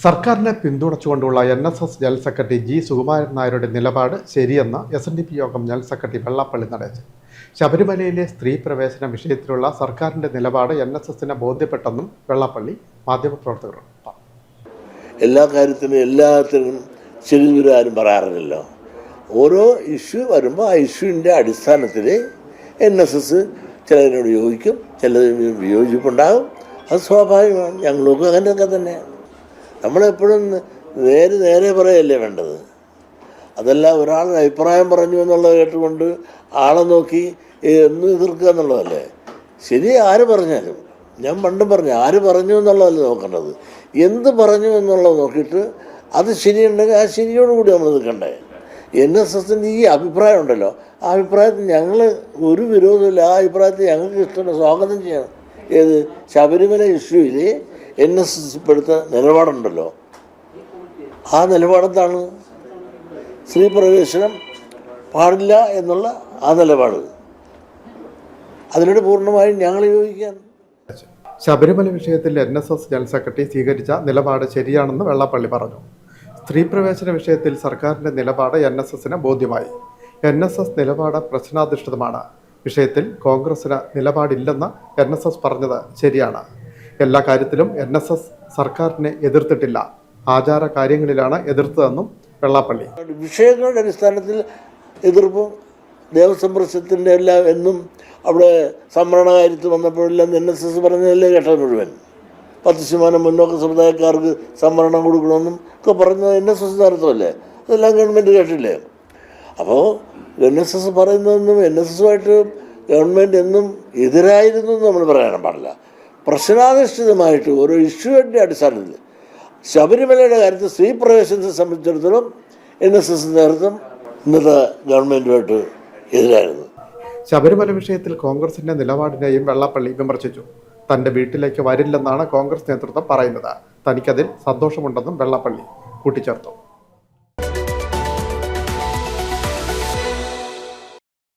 സർക്കാരിനെ പിന്തുണച്ചുകൊണ്ടുള്ള N S S general secretary G Sukumaran നായരുടെ നിലപാട് ശരിയെന്ന് എസ് എൻ ഡി പി യോഗം ജനറൽ സെക്രട്ടറി വെള്ളാപ്പള്ളി നടേശൻ. ശബരിമലയിലെ സ്ത്രീ പ്രവേശന വിഷയത്തിലുള്ള സർക്കാരിന്റെ നിലപാട് എൻ എസ് എസിനെ ബോധ്യപ്പെട്ടെന്നും വെള്ളാപ്പള്ളി മാധ്യമപ്രവർത്തകരോട് എല്ലാ കാര്യത്തിനും എല്ലാത്തിനും ആരും പറയാറില്ലല്ലോ. ഓരോ ഇഷ്യൂ വരുമ്പോൾ ആ ഇഷ്യൂവിന്റെ അടിസ്ഥാനത്തിൽ എൻ എസ് എസ് ചിലതിനോട് യോജിക്കും ചിലതിനോട് വിയോജിപ്പുണ്ടാകും. അത് സ്വാഭാവികമാണ്. ഞങ്ങൾക്കും അങ്ങനെയൊക്കെ തന്നെ. നമ്മളെപ്പോഴും നേര് നേരെ പറയല്ലേ വേണ്ടത്? അതല്ല ഒരാളുടെ അഭിപ്രായം പറഞ്ഞു എന്നുള്ളത് കേട്ടുകൊണ്ട് ആളെ നോക്കി എന്നും എതിർക്കുക എന്നുള്ളതല്ലേ? ശരി ആര് പറഞ്ഞാലും. ഞാൻ പണ്ടും പറഞ്ഞു ആര് പറഞ്ഞു എന്നുള്ളതല്ല നോക്കേണ്ടത്. എന്ത് പറഞ്ഞു എന്നുള്ളത് നോക്കിയിട്ട് അത് ശരിയുണ്ടെങ്കിൽ ആ ശരിയോടുകൂടി നമ്മൾ നിൽക്കണ്ടേ? എൻ എസ് എസിന്റെ ഈ അഭിപ്രായം ഉണ്ടല്ലോ ആ അഭിപ്രായത്തിൽ ഞങ്ങൾ ഒരു വിരോധമില്ല. ആ അഭിപ്രായത്തിൽ ഞങ്ങൾക്ക് ഇഷ്ടമുള്ള സ്വാഗതം ചെയ്യണം. ഏത്? ശബരിമല ഇഷ്യൂവിൽ എൻ എസ് എസ് ഇപ്പോഴത്തെ നിലപാടുണ്ടല്ലോ. ആ നിലപാടെന്താണ്? സ്ത്രീ പ്രവേശനം പാടില്ല എന്നുള്ള ആ നിലപാട്. അതിനോട് പൂർണമായും ഞങ്ങൾ യോജിക്കാൻ ശബരിമല വിഷയത്തിൽ N S S general secretary സ്വീകരിച്ച നിലപാട് ശരിയാണെന്ന് വെള്ളാപ്പള്ളി പറഞ്ഞു. സ്ത്രീ പ്രവേശന വിഷയത്തിൽ സർക്കാരിന്റെ നിലപാട് എൻ എസ് എസിന് ബോധ്യമായി. എൻ എസ് എസ് നിലപാട് പ്രശ്നാധിഷ്ഠിതമാണ്. വിഷയത്തിൽ കോൺഗ്രസിന് നിലപാടില്ലെന്ന് എൻ എസ് എസ് പറഞ്ഞത് ശരിയാണ്. എല്ലാ കാര്യത്തിലും എൻ എസ് എസ് സർക്കാരിനെ എതിർത്തിട്ടില്ല. ആചാര കാര്യങ്ങളിലാണ് എതിർത്തതെന്നും വെള്ളാപ്പള്ളി. വിഷയങ്ങളുടെ അടിസ്ഥാനത്തിൽ എതിർപ്പും ദേവസ്വം പ്രശ്നത്തിന്റെ എല്ലാം എന്നും അവിടെ സംവരണ കാര്യത്തിൽ വന്നപ്പോഴെല്ലാം എൻ എസ് എസ് പറഞ്ഞതല്ലേ കേട്ടത് മുഴുവൻ. പത്ത് ശതമാനം മുന്നോക്ക സമുദായക്കാർക്ക് സംവരണം കൊടുക്കണമെന്നും ഒക്കെ പറഞ്ഞത് എൻ എസ് എസ് നടത്തുമല്ലേ? അതെല്ലാം ഗവൺമെന്റ് കേട്ടില്ലേ? അപ്പോൾ എൻ എസ് എസ് പറയുന്നതെന്നും എൻ എസ് എസുമായിട്ട് ഗവൺമെന്റ് എന്നും എതിരായിരുന്നു നമ്മൾ പറയാനും പാടില്ല. പ്രശ്നാധിഷ്ഠിതമായിട്ട് ഓരോ ഇഷ്യൂവിന്റെ അടിസ്ഥാനത്തിൽ ശബരിമലയുടെ കാര്യത്തിൽ സ്ത്രീ പ്രവേശനത്തെ സംബന്ധിച്ചിടത്തോളം എൻ എസ് എസ് നേതൃത്വം ഇന്നത്തെ ഗവൺമെന്റുമായിട്ട് എതിരായിരുന്നു. ശബരിമല വിഷയത്തിൽ കോൺഗ്രസിന്റെ നിലപാടിനെയും വെള്ളാപ്പള്ളി വിമർശിച്ചു. തന്റെ വീട്ടിലേക്ക് വരില്ലെന്നാണ് കോൺഗ്രസ് നേതൃത്വം പറയുന്നത്. തനിക്കതിൽ സന്തോഷമുണ്ടെന്നും വെള്ളാപ്പള്ളി കൂട്ടിച്ചേർത്തു.